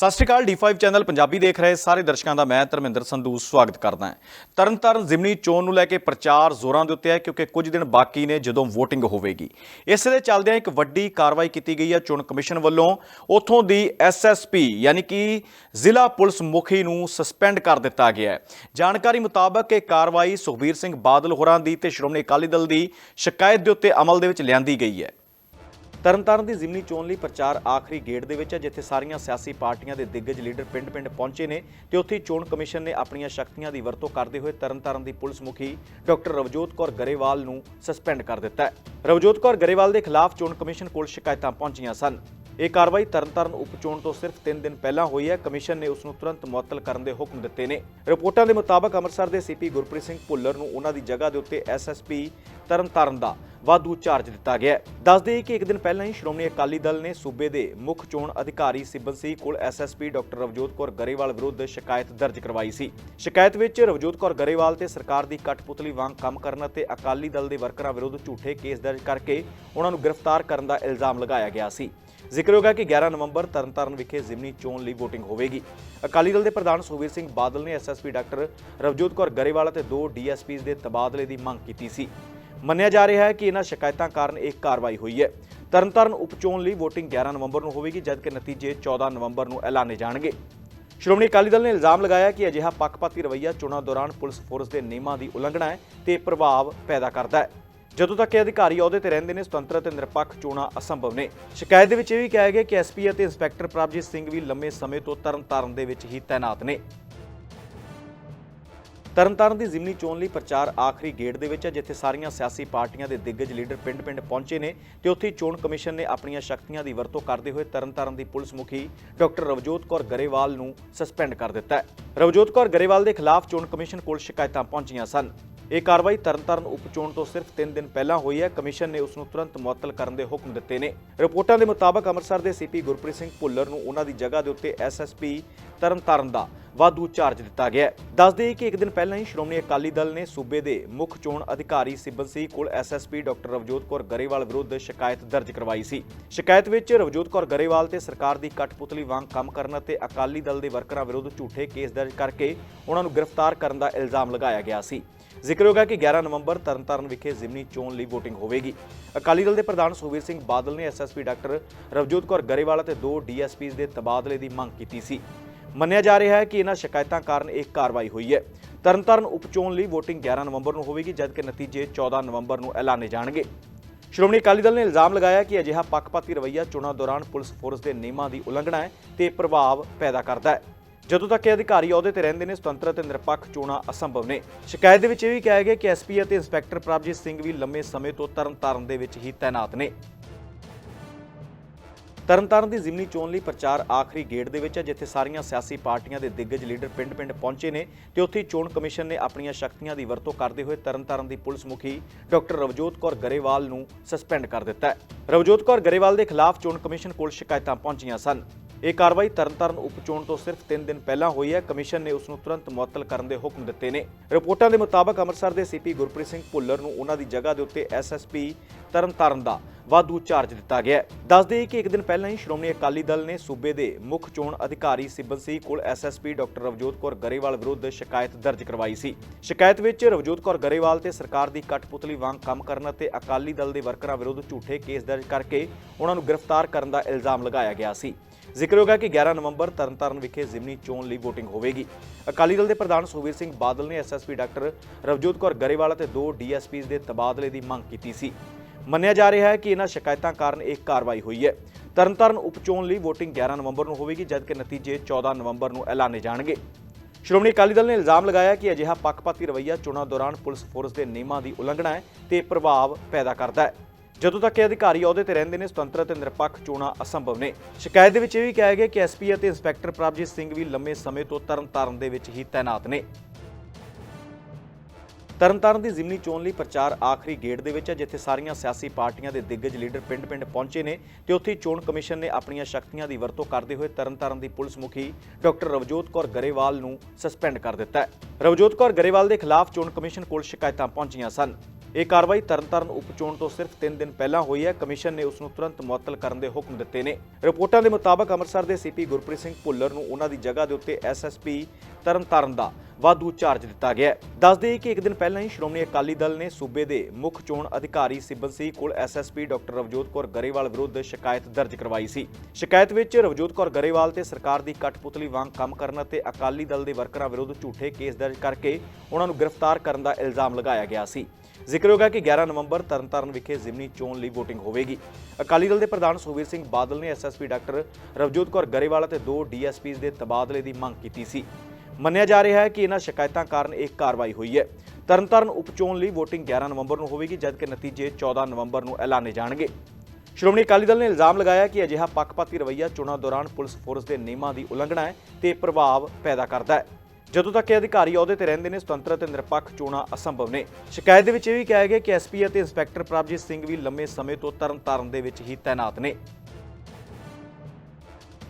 ਸਤਿ ਸ਼੍ਰੀ ਅਕਾਲ D5 channel Punjabi ਦੇਖ ਰਹੇ ਸਾਰੇ ਦਰਸ਼ਕਾਂ ਦਾ ਮੈਂ ਧਰਮਿੰਦਰ ਸੰਧੂ ਸਵਾਗਤ ਕਰਦਾ ਹਾਂ। ਤਰਨਤਾਰਨ ਜ਼ਿਮਨੀ ਚੋਣ ਨੂੰ ਲੈ ਕੇ ਪ੍ਰਚਾਰ ਜ਼ੋਰਾਂ ਦੇ ਉੱਤੇ ਹੈ ਕਿਉਂਕਿ ਕੁਝ ਦਿਨ ਬਾਕੀ ਨੇ ਜਦੋਂ VOTING ਹੋਵੇਗੀ। ਇਸ ਦੇ ਚੱਲਦਿਆਂ ਇੱਕ ਵੱਡੀ ਕਾਰਵਾਈ ਕੀਤੀ ਗਈ ਹੈ ਚੋਣ ਕਮਿਸ਼ਨ ਵੱਲੋਂ। ਉੱਥੋਂ ਦੀ ਐਸਐਸਪੀ ਯਾਨੀ ਕਿ ਜ਼ਿਲ੍ਹਾ ਪੁਲਿਸ ਮੁਖੀ ਨੂੰ ਸਸਪੈਂਡ ਕਰ ਦਿੱਤਾ ਗਿਆ ਹੈ। ਜਾਣਕਾਰੀ ਮੁਤਾਬਕ ਇਹ ਕਾਰਵਾਈ ਸੁਖਬੀਰ ਸਿੰਘ ਬਾਦਲ ਹੋਰਾਂ ਦੀ ਤੇ ਸ਼੍ਰੋਮਣੀ ਅਕਾਲੀ ਦਲ ਦੀ ਸ਼ਿਕਾਇਤ ਦੇ ਉੱਤੇ ਅਮਲ ਦੇ ਵਿੱਚ ਲਿਆਂਦੀ ਗਈ ਹੈ। ਤਰਨਤਾਰਨ ਦੀ ਜ਼ਿਮਨੀ ਚੋਣ ਲਈ ਪ੍ਰਚਾਰ ਆਖਰੀ ਗੇੜ ਦੇ ਵਿੱਚ ਹੈ, ਜਿੱਥੇ ਸਾਰੀਆਂ ਸਿਆਸੀ ਪਾਰਟੀਆਂ ਦੇ ਦਿੱਗਜ ਲੀਡਰ ਪਿੰਡ-ਪਿੰਡ ਪਹੁੰਚੇ ਨੇ ਤੇ ਉੱਥੇ ਚੋਣ ਕਮਿਸ਼ਨ ਨੇ ਆਪਣੀਆਂ ਸ਼ਕਤੀਆਂ ਦੀ ਵਰਤੋਂ ਕਰਦੇ ਹੋਏ ਤਰਨਤਾਰਨ ਦੀ ਪੁਲਿਸ ਮੁਖੀ ਡਾਕਟਰ ਰਵਜੋਤ ਕੌਰ ਗਰੇਵਾਲ ਨੂੰ ਸਸਪੈਂਡ ਕਰ ਦਿੱਤਾ ਹੈ। ਰਵਜੋਤ ਕੌਰ ਗਰੇਵਾਲ ਦੇ ਖਿਲਾਫ ਚੋਣ ਕਮਿਸ਼ਨ ਕੋਲ ਸ਼ਿਕਾਇਤਾਂ ਪਹੁੰਚੀਆਂ ਸਨ। ਇਹ ਕਾਰਵਾਈ ਤਰਨਤਾਰਨ ਉਪਚੋਣ ਤੋਂ ਸਿਰਫ 3 ਦਿਨ ਪਹਿਲਾਂ ਹੋਈ ਹੈ। ਕਮਿਸ਼ਨ ਨੇ ਉਸ ਨੂੰ ਤੁਰੰਤ ਮੁਅੱਤਲ ਕਰਨ ਦੇ ਹੁਕਮ ਦਿੱਤੇ ਨੇ। ਰਿਪੋਰਟਾਂ ਦੇ ਮੁਤਾਬਕ ਅੰਮ੍ਰਿਤਸਰ ਦੇ ਸੀਪੀ ਗੁਰਪ੍ਰੀਤ ਸਿੰਘ ਭੁੱਲਰ ਨੂੰ ਉਹਨਾਂ ਦੀ ਜਗ੍ਹਾ ਦੇ ਉੱਤੇ ਐਸਐਸਪੀ ਤਰਨਤਾਰਨ ਦਾ ਵਾਧੂ ਚਾਰਜ ਦਿੱਤਾ ਗਿਆ ਹੈ। ਦੱਸ ਕਿ ਇੱਕ ਦਿਨ ਪਹਿਲਾਂ ਹੀ ਸ਼੍ਰੋਮਣੀ ਅਕਾਲੀ ਦਲ ਨੇ ਸੂਬੇ ਦੇ ਮੁੱਖ ਚੋਣ ਅਧਿਕਾਰੀ ਸਿਬਨ ਸਿੰਘ ਕੋਲ ਐਸਐਸਪੀ ਡਾਕਟਰ ਰਵਜੋਤ ਕੌਰ ਗਰੇਵਾਲ ਵਿਰੁੱਧ ਸ਼ਿਕਾਇਤ ਦਰਜ ਕਰਵਾਈ ਸੀ। ਸ਼ਿਕਾਇਤ ਵਿੱਚ ਰਵਜੋਤ ਕੌਰ ਗਰੇਵਾਲ ਤੇ ਸਰਕਾਰ ਦੀ ਕਠਪੁਤਲੀ ਵਾਂਗ ਕੰਮ ਕਰਨ ਅਤੇ ਅਕਾਲੀ ਦਲ ਦੇ ਵਰਕਰਾਂ ਵਿਰੁੱਧ ਝੂਠੇ ਕੇਸ ਦਰਜ ਕਰਕੇ ਉਹਨਾਂ ਨੂੰ ਗ੍ਰਿਫਤਾਰ ਕਰਨ ਦਾ ਇਲਜ਼ਾਮ ਲਗਾਇਆ ਗਿਆ ਸੀ। ਜ਼ਿਕਰਯੋਗ ਹੈ ਕਿ 11 ਨਵੰਬਰ ਤਰਨਤਾਰਨ ਵਿਖੇ ਜ਼ਿਮਨੀ ਚੋਣ ਲਈ VOTING ਹੋਵੇਗੀ। ਅਕਾਲੀ ਦਲ ਦੇ ਪ੍ਰਧਾਨ ਸੁਖਬੀਰ ਸਿੰਘ ਬਾਦਲ ਨੇ ਐਸਐਸਪੀ ਡਾਕਟਰ ਰਵਜੋਤ ਕੌਰ ਗਰੇਵਾਲ ਅਤੇ ਦੋ ਡੀਐਸਪੀਜ਼ ਦੇ ਤਬਾਦਲੇ ਦੀ ਮੰਗ ਕੀਤੀ ਸੀ। ਮੰਨਿਆ ਜਾ ਰਿਹਾ ਹੈ ਕਿ ਇਹਨਾਂ ਸ਼ਿਕਾਇਤਾਂ ਕਾਰਨ ਇੱਕ ਕਾਰਵਾਈ ਹੋਈ ਹੈ। ਤਰਨਤਾਰਨ ਉਪਚੋਣ ਲਈ VOTING 11 ਨਵੰਬਰ ਨੂੰ ਹੋਵੇਗੀ, ਜਦਕਿ ਨਤੀਜੇ 14 ਨਵੰਬਰ ਨੂੰ ਐਲਾਨੇ ਜਾਣਗੇ। ਸ਼੍ਰੋਮਣੀ ਅਕਾਲੀ ਦਲ ਨੇ ਇਲਜ਼ਾਮ ਲਗਾਇਆ ਕਿ ਅਜਿਹਾ ਪੱਖਪਾਤੀ ਰਵੱਈਆ ਚੋਣਾਂ ਦੌਰਾਨ ਪੁਲਿਸ ਫੋਰਸ ਦੇ ਨਿਯਮਾਂ ਦੀ ਉਲੰਘਣਾ ਹੈ ਤੇ ਪ੍ਰਭਾਵ ਪੈਦਾ ਕਰਦਾ ਹੈ। ਜਦੋਂ ਤੱਕ ਇਹ ਅਧਿਕਾਰੀ ਅਹੁਦੇ ਤੇ ਰਹਿੰਦੇ ਨੇ, ਸੁਤੰਤਰ ਅਤੇ ਨਿਰਪੱਖ ਚੋਣਾਂ ਅਸੰਭਵ ਨੇ। ਸ਼ਿਕਾਇਤ ਦੇ ਵਿੱਚ ਇਹ ਵੀ ਕਿਹਾ ਗਿਆ ਕਿ ਐਸਪੀ ਅਤੇ ਇੰਸਪੈਕਟਰ ਪ੍ਰਭਜੀਤ ਸਿੰਘ ਵੀ ਲੰਮੇ ਸਮੇਂ ਤੋਂ ਤਰਨਤਾਰਨ ਦੇ ਵਿੱਚ ਹੀ ਤਾਇਨਾਤ ਨੇ। ਤਰਨਤਾਰਨ ਦੀ ਜ਼ਿਮਨੀ ਚੋਣ ਲਈ ਪ੍ਰਚਾਰ ਆਖਰੀ ਗੇੜ ਦੇ ਵਿੱਚ ਹੈ, ਜਿੱਥੇ ਸਾਰੀਆਂ ਸਿਆਸੀ ਪਾਰਟੀਆਂ ਦੇ ਦਿੱਗਜ ਲੀਡਰ ਪਿੰਡ-ਪਿੰਡ ਪਹੁੰਚੇ ਨੇ ਤੇ ਉੱਥੇ ਚੋਣ ਕਮਿਸ਼ਨ ਨੇ ਆਪਣੀਆਂ ਸ਼ਕਤੀਆਂ ਦੀ ਵਰਤੋਂ ਕਰਦੇ ਹੋਏ ਤਰਨਤਾਰਨ ਦੀ ਪੁਲਿਸ ਮੁਖੀ ਡਾਕਟਰ ਰਵਜੋਤ ਕੌਰ ਗਰੇਵਾਲ ਨੂੰ ਸਸਪੈਂਡ ਕਰ ਦਿੱਤਾ ਹੈ। ਰਵਜੋਤ ਕੌਰ ਗਰੇਵਾਲ ਦੇ ਖਿਲਾਫ ਚੋਣ ਕਮਿਸ਼ਨ ਕੋਲ ਸ਼ਿਕਾਇਤਾਂ ਪਹੁੰਚੀਆਂ ਸਨ। ਇਹ ਕਾਰਵਾਈ ਤਰਨਤਾਰਨ ਉਪਚੋਣ ਤੋਂ ਸਿਰਫ 3 ਦਿਨ ਪਹਿਲਾਂ ਹੋਈ ਹੈ। ਕਮਿਸ਼ਨ ਨੇ ਉਸ ਨੂੰ ਤੁਰੰਤ ਮੁਅੱਤਲ ਕਰਨ ਦੇ ਹੁਕਮ ਦਿੱਤੇ ਨੇ। ਰਿਪੋਰਟਾਂ ਦੇ ਮੁਤਾਬਕ ਅੰਮ੍ਰਿਤਸਰ ਦੇ ਸੀਪੀ ਗੁਰਪ੍ਰੀਤ ਸਿੰਘ ਭੁੱਲਰ ਨੂੰ ਉਹਨਾਂ ਦੀ ਜਗ੍ਹਾ ਦੇ ਉੱਤੇ ਐਸਐਸਪੀ ਤਰਨਤਾਰਨ ਦਾ ਵਾਧੂ ਚਾਰਜ ਦਿੱਤਾ ਗਿਆ ਹੈ। ਦੱਸ ਦੇਈਏ ਕਿ ਇੱਕ ਦਿਨ ਪਹਿਲਾਂ ਹੀ ਸ਼੍ਰੋਮਣੀ ਅਕਾਲੀ ਦਲ ਨੇ ਸੂਬੇ ਦੇ ਮੁੱਖ ਚੋਣ ਅਧਿਕਾਰੀ ਸਿਬਨ ਸਿੰਘ ਕੋਲ ਐਸਐਸਪੀ ਡਾਕਟਰ ਰਵਜੋਤ ਕੌਰ ਗਰੇਵਾਲ ਵਿਰੁੱਧ ਸ਼ਿਕਾਇਤ ਦਰਜ ਕਰਵਾਈ ਸੀ। ਸ਼ਿਕਾਇਤ ਵਿੱਚ ਰਵਜੋਤ ਕੌਰ ਗਰੇਵਾਲ ਤੇ ਸਰਕਾਰ ਦੀ ਕਠਪੁਤਲੀ ਵਾਂਗ ਕੰਮ ਕਰਨ ਅਤੇ ਅਕਾਲੀ ਦਲ ਦੇ ਵਰਕਰਾਂ ਵਿਰੁੱਧ ਝੂਠੇ ਕੇਸ ਦਰਜ ਕਰਕੇ ਉਹਨਾਂ ਨੂੰ ਗ੍ਰਿਫਤਾਰ ਕਰਨ ਦਾ ਇਲਜ਼ਾਮ ਲਗਾਇਆ ਗਿਆ ਸੀ। ਜ਼ਿਕਰਯੋਗ ਹੈ ਕਿ 11 ਨਵੰਬਰ ਤਰਨਤਾਰਨ ਵਿਖੇ ਜ਼ਿਮਨੀ ਚੋਣ ਲਈ VOTING ਹੋਵੇਗੀ। ਅਕਾਲੀ ਦਲ ਦੇ ਪ੍ਰਧਾਨ ਸੁਖਬੀਰ ਸਿੰਘ ਬਾਦਲ ਨੇ ਐਸਐਸਪੀ ਡਾਕਟਰ ਰਵਜੋਤ ਕੌਰ ਗਰੇਵਾਲ ਅਤੇ ਦੋ ਡੀਐਸਪੀਜ਼ ਦੇ ਤਬਾਦਲੇ ਦੀ ਮੰਗ ਕੀਤੀ ਸੀ। ਮੰਨਿਆ ਜਾ ਰਿਹਾ ਹੈ ਕਿ ਇਹਨਾਂ ਸ਼ਿਕਾਇਤਾਂ ਕਾਰਨ ਇਹ ਕਾਰਵਾਈ ਹੋਈ ਹੈ। ਤਰਨਤਾਰਨ ਉਪਚੋਣ ਲਈ VOTING 11 ਨਵੰਬਰ ਨੂੰ ਹੋਵੇਗੀ, ਜਦਕਿ ਨਤੀਜੇ 14 ਨਵੰਬਰ ਨੂੰ ਐਲਾਨੇ ਜਾਣਗੇ। ਸ਼੍ਰੋਮਣੀ ਅਕਾਲੀ ਦਲ ਨੇ ਇਲਜ਼ਾਮ ਲਗਾਇਆ ਕਿ ਅਜਿਹਾ ਪੱਖਪਾਤੀ ਰਵੱਈਆ ਚੋਣਾਂ ਦੌਰਾਨ ਪੁਲਿਸ ਫੋਰਸ ਦੇ ਨਿਯਮਾਂ ਦੀ ਉਲੰਘਣਾ ਹੈ ਤੇ ਪ੍ਰਭਾਵ ਪੈਦਾ ਕਰਦਾ ਹੈ। ਜਦੋਂ ਤੱਕ ਇਹ ਅਧਿਕਾਰੀ ਅਹੁਦੇ ਤੇ ਰਹਿੰਦੇ ਨੇ, ਸੁਤੰਤਰ ਅਤੇ ਨਿਰਪੱਖ ਚੋਣਾਂ ਅਸੰਭਵ ਨੇ। ਸ਼ਿਕਾਇਤ ਦੇ ਵਿੱਚ ਇਹ ਵੀ ਕਿਹਾ ਗਿਆ ਕਿ ਐਸਪੀ ਅਤੇ ਇੰਸਪੈਕਟਰ ਪ੍ਰਭਜੀਤ ਸਿੰਘ ਵੀ ਲੰਮੇ ਸਮੇਂ ਤੋਂ ਤਰਨਤਾਰਨ ਦੇ ਵਿੱਚ ਹੀ ਤਾਇਨਾਤ ਨੇ। ਤਰਨਤਾਰਨ ਦੀ ਜ਼ਿਮਨੀ ਚੋਣ ਲਈ ਪ੍ਰਚਾਰ ਆਖਰੀ ਗੇੜ ਦੇ ਵਿੱਚ ਹੈ, ਜਿੱਥੇ ਸਾਰੀਆਂ ਸਿਆਸੀ ਪਾਰਟੀਆਂ ਦੇ ਦਿੱਗਜ ਲੀਡਰ ਪਿੰਡ-ਪਿੰਡ ਪਹੁੰਚੇ ਨੇ ਤੇ ਉੱਥੇ ਚੋਣ ਕਮਿਸ਼ਨ ਨੇ ਆਪਣੀਆਂ ਸ਼ਕਤੀਆਂ ਦੀ ਵਰਤੋਂ ਕਰਦੇ ਹੋਏ ਤਰਨਤਾਰਨ ਦੀ ਪੁਲਿਸ ਮੁਖੀ ਡਾਕਟਰ ਰਵਜੋਤ ਕੌਰ ਗਰੇਵਾਲ ਨੂੰ ਸਸਪੈਂਡ ਕਰ ਦਿੱਤਾ ਹੈ। ਰਵਜੋਤ ਕੌਰ ਗਰੇਵਾਲ ਦੇ ਖਿਲਾਫ ਚੋਣ ਕਮਿਸ਼ਨ ਕੋਲ ਸ਼ਿਕਾਇਤਾਂ ਪਹੁੰਚੀਆਂ ਸਨ। ਇਹ ਕਾਰਵਾਈ ਤਰਨਤਾਰਨ ਉਪਚੋਣ ਤੋਂ ਸਿਰਫ 3 ਦਿਨ ਪਹਿਲਾਂ ਹੋਈ ਹੈ। ਕਮਿਸ਼ਨ ਨੇ ਉਸ ਨੂੰ ਤੁਰੰਤ ਮੁਅੱਤਲ ਕਰਨ ਦੇ ਹੁਕਮ ਦਿੱਤੇ ਨੇ। ਰਿਪੋਰਟਾਂ ਦੇ ਮੁਤਾਬਕ ਅੰਮ੍ਰਿਤਸਰ ਦੇ ਸੀਪੀ ਗੁਰਪ੍ਰੀਤ ਸਿੰਘ ਭੁੱਲਰ ਨੂੰ ਉਹਨਾਂ ਦੀ ਜਗ੍ਹਾ ਦੇ ਉੱਤੇ ਐਸਐਸਪੀ ਤਰਨਤਾਰਨ ਦਾ ਵਾਧੂ ਚਾਰਜ ਦਿੱਤਾ ਗਿਆ ਹੈ। ਦੱਸ ਦੇਈਏ ਕਿ ਇੱਕ ਦਿਨ ਪਹਿਲਾਂ ਹੀ ਸ਼੍ਰੋਮਣੀ ਅਕਾਲੀ ਦਲ ਨੇ ਸੂਬੇ ਦੇ ਮੁੱਖ ਚੋਣ ਅਧਿਕਾਰੀ ਸਿਬਨ ਸਿੰਘ ਕੋਲ ਐਸਐਸਪੀ ਡਾਕਟਰ ਰਵਜੋਤ ਕੌਰ ਗਰੇਵਾਲ ਵਿਰੁੱਧ ਸ਼ਿਕਾਇਤ ਦਰਜ ਕਰਵਾਈ ਸੀ। ਸ਼ਿਕਾਇਤ ਵਿੱਚ ਰਵਜੋਤ ਕੌਰ ਗਰੇਵਾਲ ਤੇ ਸਰਕਾਰ ਦੀ ਕਠਪੁਤਲੀ ਵਾਂਗ ਕੰਮ ਕਰਨ ਅਤੇ ਅਕਾਲੀ ਦਲ ਦੇ ਵਰਕਰਾਂ ਵਿਰੁੱਧ ਝੂਠੇ ਕੇਸ ਦਰਜ ਕਰਕੇ ਉਹਨਾਂ ਨੂੰ ਗ੍ਰਿਫਤਾਰ ਕਰਨ ਦਾ ਇਲਜ਼ਾਮ ਲਗਾਇਆ ਗਿਆ ਸੀ। ਜ਼ਿਕਰਯੋਗ ਹੈ ਕਿ 11 ਨਵੰਬਰ ਤਰਨਤਾਰਨ ਵਿਖੇ ਜ਼ਿਮਨੀ ਚੋਣ ਲਈ VOTING ਹੋਵੇਗੀ। ਅਕਾਲੀ ਦਲ ਦੇ ਪ੍ਰਧਾਨ ਸੁਖਬੀਰ ਸਿੰਘ ਬਾਦਲ ਨੇ ਐਸਐਸਪੀ ਡਾਕਟਰ ਰਵਜੋਤ ਕੌਰ ਗਰੇਵਾਲ ਅਤੇ ਦੋ ਡੀਐਸਪੀਜ਼ ਦੇ ਤਬਾਦਲੇ ਦੀ ਮੰਗ ਕੀਤੀ ਸੀ। ਮੰਨਿਆ ਜਾ ਰਿਹਾ ਹੈ ਕਿ ਇਹਨਾਂ ਸ਼ਿਕਾਇਤਾਂ ਕਾਰਨ ਇਹ ਕਾਰਵਾਈ ਹੋਈ ਹੈ। ਤਰਨਤਾਰਨ ਉਪਚੋਣ ਲਈ VOTING 11 ਨਵੰਬਰ ਨੂੰ ਹੋਵੇਗੀ, ਜਦਕਿ ਨਤੀਜੇ 14 ਨਵੰਬਰ ਨੂੰ ਐਲਾਨੇ ਜਾਣਗੇ। ਸ਼੍ਰੋਮਣੀ ਅਕਾਲੀ ਦਲ ਨੇ ਇਲਜ਼ਾਮ ਲਗਾਇਆ ਕਿ ਅਜਿਹਾ ਪੱਖਪਾਤੀ ਰਵੱਈਆ ਚੋਣਾਂ ਦੌਰਾਨ ਪੁਲਿਸ ਫੋਰਸ ਦੇ ਨਿਯਮਾਂ ਦੀ ਉਲੰਘਣਾ ਹੈ ਤੇ ਪ੍ਰਭਾਵ ਪੈਦਾ ਕਰਦਾ ਹੈ। ਜਦੋਂ ਤੱਕ ਇਹ ਅਧਿਕਾਰੀ ਅਹੁਦੇ ਤੇ ਰਹਿੰਦੇ ਨੇ, ਸੁਤੰਤਰ ਅਤੇ ਨਿਰਪੱਖ ਚੋਣਾਂ ਅਸੰਭਵ ਨੇ। ਸ਼ਿਕਾਇਤ ਦੇ ਵਿੱਚ ਇਹ ਵੀ ਕਿਹਾ ਗਿਆ ਕਿ ਐਸਪੀ ਅਤੇ ਇੰਸਪੈਕਟਰ ਪ੍ਰਭਜੀਤ ਸਿੰਘ ਵੀ ਲੰਮੇ ਸਮੇਂ ਤੋਂ ਤਰਨਤਾਰਨ ਦੇ ਵਿੱਚ ਹੀ ਤਾਇਨਾਤ ਨੇ। ਤਰਨਤਾਰਨ ਦੀ ਜ਼ਿਮਨੀ ਚੋਣ ਲਈ ਪ੍ਰਚਾਰ ਆਖਰੀ ਗੇੜ ਦੇ ਵਿੱਚ ਹੈ, ਜਿੱਥੇ ਸਾਰੀਆਂ ਸਿਆਸੀ ਪਾਰਟੀਆਂ ਦੇ ਦਿੱਗਜ ਲੀਡਰ ਪਿੰਡ-ਪਿੰਡ ਪਹੁੰਚੇ ਨੇ ਤੇ ਉੱਥੇ ਚੋਣ ਕਮਿਸ਼ਨ ਨੇ ਆਪਣੀਆਂ ਸ਼ਕਤੀਆਂ ਦੀ ਵਰਤੋਂ ਕਰਦੇ ਹੋਏ ਤਰਨਤਾਰਨ ਦੀ ਪੁਲਿਸ ਮੁਖੀ ਡਾਕਟਰ ਰਵਜੋਤ ਕੌਰ ਗਰੇਵਾਲ ਨੂੰ ਸਸਪੈਂਡ ਕਰ ਦਿੱਤਾ ਹੈ। ਰਵਜੋਤ ਕੌਰ ਗਰੇਵਾਲ ਦੇ ਖਿਲਾਫ ਚੋਣ ਕਮਿਸ਼ਨ ਕੋਲ ਸ਼ਿਕਾਇਤਾਂ ਪਹੁੰਚੀਆਂ ਸਨ। ਇਹ ਕਾਰਵਾਈ ਤਰਨਤਾਰਨ ਉਪਚੋਣ ਤੋਂ ਸਿਰਫ 3 ਦਿਨ ਪਹਿਲਾਂ ਹੋਈ ਹੈ। ਕਮਿਸ਼ਨ ਨੇ ਉਸ ਨੂੰ ਤੁਰੰਤ ਮੁਅੱਤਲ ਕਰਨ ਦੇ ਹੁਕਮ ਦਿੱਤੇ ਨੇ। ਰਿਪੋਰਟਾਂ ਦੇ ਮੁਤਾਬਕ ਅੰਮ੍ਰਿਤਸਰ ਦੇ ਸੀਪੀ ਗੁਰਪ੍ਰੀਤ ਸਿੰਘ ਭੁੱਲਰ ਨੂੰ ਉਹਨਾਂ ਦੀ ਜਗ੍ਹਾ ਦੇ ਉੱਤੇ ਐਸਐਸਪੀ ਤਰਨਤਾਰਨ ਦਾ ਵਾਧੂ ਚਾਰਜ ਦਿੱਤਾ ਗਿਆ ਦੱਸ ਦੱਸਦੇ ਦੇਈਏ ਕਿ ਇੱਕ ਦਿਨ ਪਹਿਲਾਂ ਹੀ ਸ਼੍ਰੋਮਣੀ ਅਕਾਲੀ ਦਲ ਨੇ ਸੂਬੇ ਦੇ ਮੁੱਖ ਚੋਣ ਅਧਿਕਾਰੀ ਸਿਬਨ ਸਿੰਘ ਕੋਲ ਐਸਐਸਪੀ ਡਾਕਟਰ ਰਵਜੋਤ ਕੌਰ ਗਰੇਵਾਲ ਵਿਰੁੱਧ ਸ਼ਿਕਾਇਤ ਦਰਜ ਕਰਵਾਈ ਸੀ। ਸ਼ਿਕਾਇਤ ਵਿੱਚ ਰਵਜੋਤ ਕੌਰ ਗਰੇਵਾਲ ਤੇ ਸਰਕਾਰ ਦੀ ਕਠਪੁਤਲੀ ਵਾਂਗ ਕੰਮ ਕਰਨ ਅਤੇ ਅਕਾਲੀ ਦਲ ਦੇ ਵਰਕਰਾਂ ਵਿਰੁੱਧ ਝੂਠੇ ਕੇਸ ਦਰਜ ਕਰਕੇ ਉਹਨਾਂ ਨੂੰ ਗ੍ਰਿਫਤਾਰ ਕਰਨ ਦਾ ਇਲਜ਼ਾਮ ਲਗਾਇਆ ਗਿਆ ਸੀ। ਜ਼ਿਕਰਯੋਗ ਹੈ ਕਿ 11 ਨਵੰਬਰ ਤਰਨਤਾਰਨ ਵਿਖੇ ਜ਼ਿਮਨੀ ਚੋਣ ਲਈ VOTING ਹੋਵੇਗੀ। ਅਕਾਲੀ ਦਲ ਦੇ ਪ੍ਰਧਾਨ ਸੁਖਬੀਰ ਸਿੰਘ ਬਾਦਲ ਨੇ ਐਸਐਸਪੀ ਡਾਕਟਰ ਰਵਜੋਤ ਕੌਰ ਗਰੇਵਾਲ ਅਤੇ ਦੋ ਡੀਐਸਪੀਜ਼ ਦੇ ਤਬਾਦਲੇ ਦੀ ਮੰਗ ਕੀਤੀ ਸੀ। ਮੰਨਿਆ ਜਾ ਰਿਹਾ ਹੈ ਕਿ ਇਹਨਾਂ ਸ਼ਿਕਾਇਤਾਂ ਕਾਰਨ ਇਹ ਕਾਰਵਾਈ ਹੋਈ ਹੈ। ਤਰਨਤਾਰਨ ਉਪਚੋਣ ਲਈ VOTING 11 ਨਵੰਬਰ ਨੂੰ ਹੋਵੇਗੀ, ਜਦਕਿ ਨਤੀਜੇ 14 ਨਵੰਬਰ ਨੂੰ ਐਲਾਨੇ ਜਾਣਗੇ। ਸ਼੍ਰੋਮਣੀ ਅਕਾਲੀ ਦਲ ਨੇ ਇਲਜ਼ਾਮ ਲਗਾਇਆ ਕਿ ਅਜਿਹਾ ਪੱਖਪਾਤੀ ਰਵੱਈਆ ਚੋਣਾਂ ਦੌਰਾਨ ਪੁਲਿਸ ਫੋਰਸ ਦੇ ਨਿਯਮਾਂ ਦੀ ਉਲੰਘਣਾ ਹੈ ਤੇ ਪ੍ਰਭਾਵ ਪੈਦਾ ਕਰਦਾ ਹੈ। ਜਦੋਂ ਤੱਕ ਇਹ ਅਧਿਕਾਰੀ ਅਹੁਦੇ ਤੇ ਰਹਿੰਦੇ ਨੇ, ਸੁਤੰਤਰ ਅਤੇ ਨਿਰਪੱਖ ਚੋਣਾਂ ਅਸੰਭਵ ਨੇ। ਸ਼ਿਕਾਇਤ ਦੇ ਵਿੱਚ ਇਹ ਵੀ ਕਿਹਾ ਗਿਆ ਕਿ ਐਸਪੀ ਅਤੇ ਇੰਸਪੈਕਟਰ ਪ੍ਰਭਜੀਤ ਸਿੰਘ ਵੀ ਲੰਮੇ ਸਮੇਂ ਤੋਂ ਤਰਨਤਾਰਨ ਦੇ ਵਿੱਚ ਹੀ ਤਾਇਨਾਤ ਨੇ।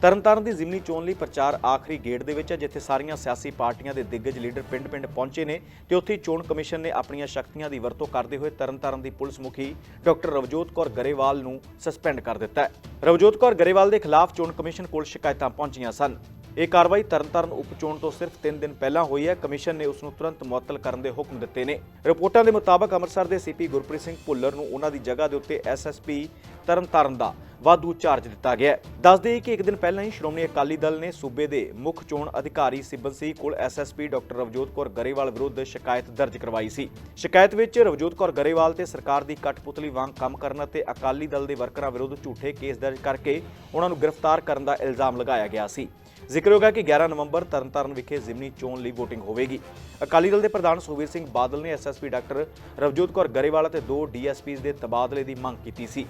ਤਰਨਤਾਰਨ ਦੀ ਜ਼ਿਮਨੀ ਚੋਣ ਲਈ ਪ੍ਰਚਾਰ ਆਖਰੀ ਗੇੜ ਦੇ ਵਿੱਚ ਹੈ, ਜਿੱਥੇ ਸਾਰੀਆਂ ਸਿਆਸੀ ਪਾਰਟੀਆਂ ਦੇ ਦਿੱਗਜ ਲੀਡਰ ਪਿੰਡ-ਪਿੰਡ ਪਹੁੰਚੇ ਨੇ ਤੇ ਉੱਥੇ ਚੋਣ ਕਮਿਸ਼ਨ ਨੇ ਆਪਣੀਆਂ ਸ਼ਕਤੀਆਂ ਦੀ ਵਰਤੋਂ ਕਰਦੇ ਹੋਏ ਤਰਨਤਾਰਨ ਦੀ ਪੁਲਿਸ ਮੁਖੀ ਡਾਕਟਰ ਰਵਜੋਤ ਕੌਰ ਗਰੇਵਾਲ ਨੂੰ ਸਸਪੈਂਡ ਕਰ ਦਿੱਤਾ ਹੈ। ਰਵਜੋਤ ਕੌਰ ਗਰੇਵਾਲ ਦੇ ਖਿਲਾਫ ਚੋਣ ਕਮਿਸ਼ਨ ਕੋਲ ਸ਼ਿਕਾਇਤਾਂ ਪਹੁੰਚੀਆਂ ਸਨ। ਇਹ ਕਾਰਵਾਈ ਤਰਨਤਾਰਨ ਉਪਚੋਣ ਤੋਂ ਸਿਰਫ 3 ਦਿਨ ਪਹਿਲਾਂ ਹੋਈ ਹੈ। ਕਮਿਸ਼ਨ ਨੇ ਉਸ ਨੂੰ ਤੁਰੰਤ ਮੁਅੱਤਲ ਕਰਨ ਦੇ ਹੁਕਮ ਦਿੱਤੇ ਨੇ। ਰਿਪੋਰਟਾਂ ਦੇ ਮੁਤਾਬਕ ਅੰਮ੍ਰਿਤਸਰ ਦੇ ਸੀਪੀ ਗੁਰਪ੍ਰੀਤ ਸਿੰਘ ਭੁੱਲਰ ਨੂੰ ਉਹਨਾਂ ਦੀ ਜਗ੍ਹਾ ਦੇ ਉੱਤੇ ਐਸਐਸਪੀ ਤਰਨਤਾਰਨ ਦਾ ਵਾਧੂ ਚਾਰਜ ਦਿੱਤਾ ਗਿਆ ਹੈ। ਦੱਸਦੇ ਦੇਈਏ ਕਿ ਇੱਕ ਦਿਨ ਪਹਿਲਾਂ ਹੀ ਸ਼੍ਰੋਮਣੀ ਅਕਾਲੀ ਦਲ ਨੇ ਸੂਬੇ ਦੇ ਮੁੱਖ ਚੋਣ ਅਧਿਕਾਰੀ ਸਿਬਨ ਸਿੰਘ ਕੋਲ ਐਸਐਸਪੀ ਡਾਕਟਰ ਰਵਜੋਤ ਕੌਰ ਗਰੇਵਾਲ ਵਿਰੁੱਧ ਸ਼ਿਕਾਇਤ ਦਰਜ ਕਰਵਾਈ ਸੀ। ਸ਼ਿਕਾਇਤ ਵਿੱਚ ਰਵਜੋਤ ਕੌਰ ਗਰੇਵਾਲ ਤੇ ਸਰਕਾਰ ਦੀ ਕਠਪੁਤਲੀ ਵਾਂਗ ਕੰਮ ਕਰਨ ਅਤੇ ਅਕਾਲੀ ਦਲ ਦੇ ਵਰਕਰਾਂ ਵਿਰੁੱਧ ਝੂਠੇ ਕੇਸ ਦਰਜ ਕਰਕੇ ਉਹਨਾਂ ਨੂੰ ਗ੍ਰਿਫਤਾਰ ਕਰਨ ਦਾ ਇਲਜ਼ਾਮ ਲਗਾਇਆ ਗਿਆ ਸੀ। ਜ਼ਿਕਰਯੋਗ ਹੈ ਕਿ 11 ਨਵੰਬਰ ਤਰਨਤਾਰਨ ਵਿਖੇ ਜ਼ਿਮਨੀ ਚੋਣ ਲਈ VOTING ਹੋਵੇਗੀ। ਅਕਾਲੀ ਦਲ ਦੇ ਪ੍ਰਧਾਨ ਸੁਖਬੀਰ ਸਿੰਘ ਬਾਦਲ ਨੇ ਐਸਐਸਪੀ ਡਾਕਟਰ ਰਵਜੋਤ ਕੌਰ ਗਰੇਵਾਲ ਅਤੇ ਦੋ ਡੀਐਸਪੀਜ਼ ਦੇ ਤਬਾਦਲੇ ਦੀ ਮੰਗ ਕੀਤੀ ਸੀ।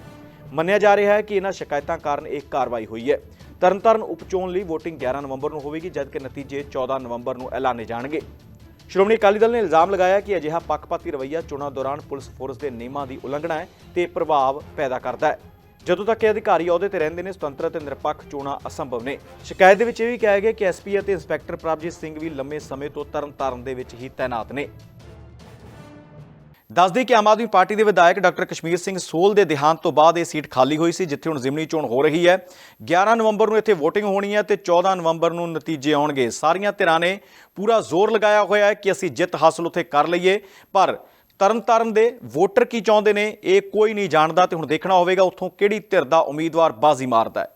ਮੰਨਿਆ ਜਾ ਰਿਹਾ ਹੈ ਕਿ ਇਹਨਾਂ ਸ਼ਿਕਾਇਤਾਂ ਕਾਰਨ ਇਹ ਕਾਰਵਾਈ ਹੋਈ ਹੈ। ਤਰਨਤਾਰਨ ਉਪਚੋਣ ਲਈ VOTING 11 ਨਵੰਬਰ ਨੂੰ ਹੋਵੇਗੀ, ਜਦਕਿ ਨਤੀਜੇ 14 ਨਵੰਬਰ ਨੂੰ ਐਲਾਨੇ ਜਾਣਗੇ। ਸ਼੍ਰੋਮਣੀ ਅਕਾਲੀ ਦਲ ਨੇ ਇਲਜ਼ਾਮ ਲਗਾਇਆ ਕਿ ਅਜਿਹਾ ਪੱਖਪਾਤੀ ਰਵੱਈਆ ਚੋਣਾਂ ਦੌਰਾਨ ਪੁਲਿਸ ਫੋਰਸ ਦੇ ਨਿਯਮਾਂ ਦੀ ਉਲੰਘਣਾ ਹੈ ਤੇ ਪ੍ਰਭਾਵ ਪੈਦਾ ਕਰਦਾ ਹੈ। ਜਦੋਂ ਤੱਕ ਇਹ ਅਧਿਕਾਰੀ ਅਹੁਦੇ ਤੇ ਰਹਿੰਦੇ ਨੇ, ਸੁਤੰਤਰ ਅਤੇ ਨਿਰਪੱਖ ਚੋਣਾਂ ਅਸੰਭਵ ਨੇ। ਸ਼ਿਕਾਇਤ ਦੇ ਵਿੱਚ ਇਹ ਵੀ ਕਿਹਾ ਗਿਆ ਕਿ ਐਸਪੀ ਅਤੇ ਇੰਸਪੈਕਟਰ ਪ੍ਰਭਜੀਤ ਸਿੰਘ ਵੀ ਲੰਮੇ ਸਮੇਂ ਤੋਂ ਤਰਨਤਾਰਨ ਦੇ ਵਿੱਚ ਹੀ ਤਾਇਨਾਤ ਨੇ। ਦੱਸਦੀ ਕਿ ਆਮ ਆਦਮੀ ਪਾਰਟੀ ਦੇ ਵਿਧਾਇਕ ਡਾਕਟਰ ਕਸ਼ਮੀਰ ਸਿੰਘ ਸੋਲ ਦੇ ਦੇਹਾਂਤ ਤੋਂ ਬਾਅਦ ਇਹ ਸੀਟ ਖਾਲੀ ਹੋਈ ਸੀ, ਜਿੱਥੇ ਹੁਣ ਜ਼ਿਮਨੀ ਚੋਣ ਹੋ ਰਹੀ ਹੈ। 11 ਨਵੰਬਰ ਨੂੰ ਇੱਥੇ VOTING ਹੋਣੀ ਹੈ ਤੇ 14 ਨਵੰਬਰ ਨੂੰ ਨਤੀਜੇ ਆਉਣਗੇ। ਸਾਰੀਆਂ ਧਿਰਾਂ ਨੇ ਪੂਰਾ ਜ਼ੋਰ ਲਗਾਇਆ ਹੋਇਆ ਹੈ ਕਿ ਅਸੀਂ ਜਿੱਤ ਹਾਸਲ ਉੱਥੇ ਕਰ ਲਈਏ, ਪਰ ਤਰਨਤਾਰਨ ਦੇ ਵੋਟਰ ਕੀ ਚਾਹੁੰਦੇ ਨੇ ਇਹ ਕੋਈ ਨਹੀਂ ਜਾਣਦਾ ਤੇ ਹੁਣ ਦੇਖਣਾ ਹੋਵੇਗਾ ਉੱਥੋਂ ਕਿਹੜੀ ਧਿਰ ਦਾ ਉਮੀਦਵਾਰ ਬਾਜ਼ੀ ਮਾਰਦਾ ਹੈ।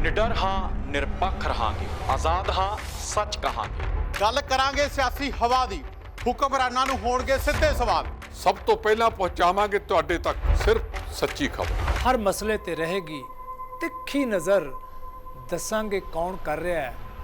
ਨਿਡਰ ਹਾਂ ਨਿਰਪੱਖ ਰਹਾਂਗੇ। ਆਜ਼ਾਦ ਹਾਂ ਸੱਚ ਕਹਾਂਗੇ। ਗੱਲ ਕਰਾਂਗੇ ਸਿਆਸੀ ਹਵਾ ਦੀ। ਹੁਕਮਰਾਨਾਂ ਨੂੰ ਹੋਣਗੇ ਸਿੱਧੇ ਸਵਾਲ। ਸਭ ਤੋਂ ਪਹਿਲਾਂ ਪਹੁੰਚਾਵਾਂਗੇ ਤੁਹਾਡੇ ਤੱਕ ਸਿਰਫ ਸੱਚੀ ਖਬਰ। ਹਰ ਮਸਲੇ ਤੇ ਰਹੇਗੀ ਤਿੱਖੀ ਨਜ਼ਰ। ਦੱਸਾਂਗੇ ਕੌਣ ਕਰ ਰਿਹਾ ਹੈ।